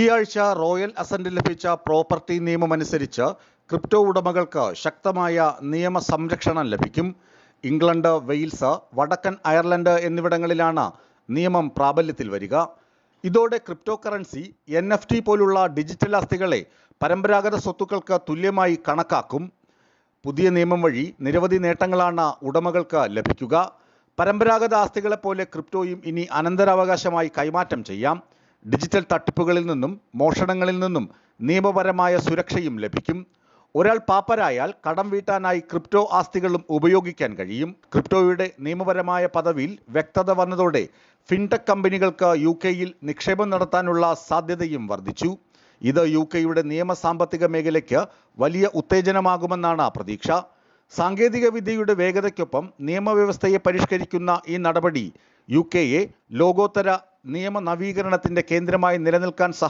ഈ ആഴ്ച royal assent ലഭിച്ച പ്രോപ്പർട്ടി നിയമമനുസരിച്ച് ക്രിപ്റ്റോ ഉടമകൾക്ക് ശക്തമായ നിയമ സംരക്ഷണം ലഭിക്കും. ഇംഗ്ലണ്ട് വെയിൽസ് വടക്കൻ അയർലൻഡ് എന്നിവിടങ്ങളിലാണ് നിയമം പ്രാബല്യത്തിൽ വരിക. ഇതോടെ crypto currency N F T പോലുള്ള ഡിജിറ്റൽ ആസ്തികളെ പരമ്പരാഗത സ്വത്തുക്കൾക്ക് തുല്യമായി കണക്കാക്കും. പുതിയ നിയമം വഴി നിരവധി നേട്ടങ്ങളാണ് ഉടമകൾക്ക് ലഭിക്കുക. പരമ്പരാഗത ആസ്തികളെപ്പോലെ ക്രിപ്റ്റോയും ഇനി അനന്തരാവകാശമായി കൈമാറ്റം ചെയ്യാം. ഡിജിറ്റൽ തട്ടിപ്പുകളിൽ നിന്നും മോഷണങ്ങളിൽ നിന്നും നിയമപരമായ സുരക്ഷയും ലഭിക്കും. ഒരാൾ പാപ്പരായാൽ കടം വീട്ടാനായി ക്രിപ്റ്റോ ആസ്തികളും ഉപയോഗിക്കാൻ കഴിയും. ക്രിപ്റ്റോയുടെ നിയമപരമായ പദവിയിൽ വ്യക്തത വന്നതോടെ ഫിൻടെക് കമ്പനികൾക്ക് യു കെയിൽ നിക്ഷേപം നടത്താനുള്ള സാധ്യതയും വർദ്ധിച്ചു. ഇത് യു കെയുടെ നിയമ സാമ്പത്തിക മേഖലയ്ക്ക് വലിയ ഉത്തേജനമാകുമെന്നാണ് പ്രതീക്ഷ. സാങ്കേതിക വിദ്യയുടെ വേഗതയ്ക്കൊപ്പം നിയമവ്യവസ്ഥയെ പരിഷ്കരിക്കുന്ന ഈ നടപടി യു കെയെ ലോകോത്തര നിയമ നവീകരണത്തിന്റെ കേന്ദ്രമായി നിലനിൽക്കാൻ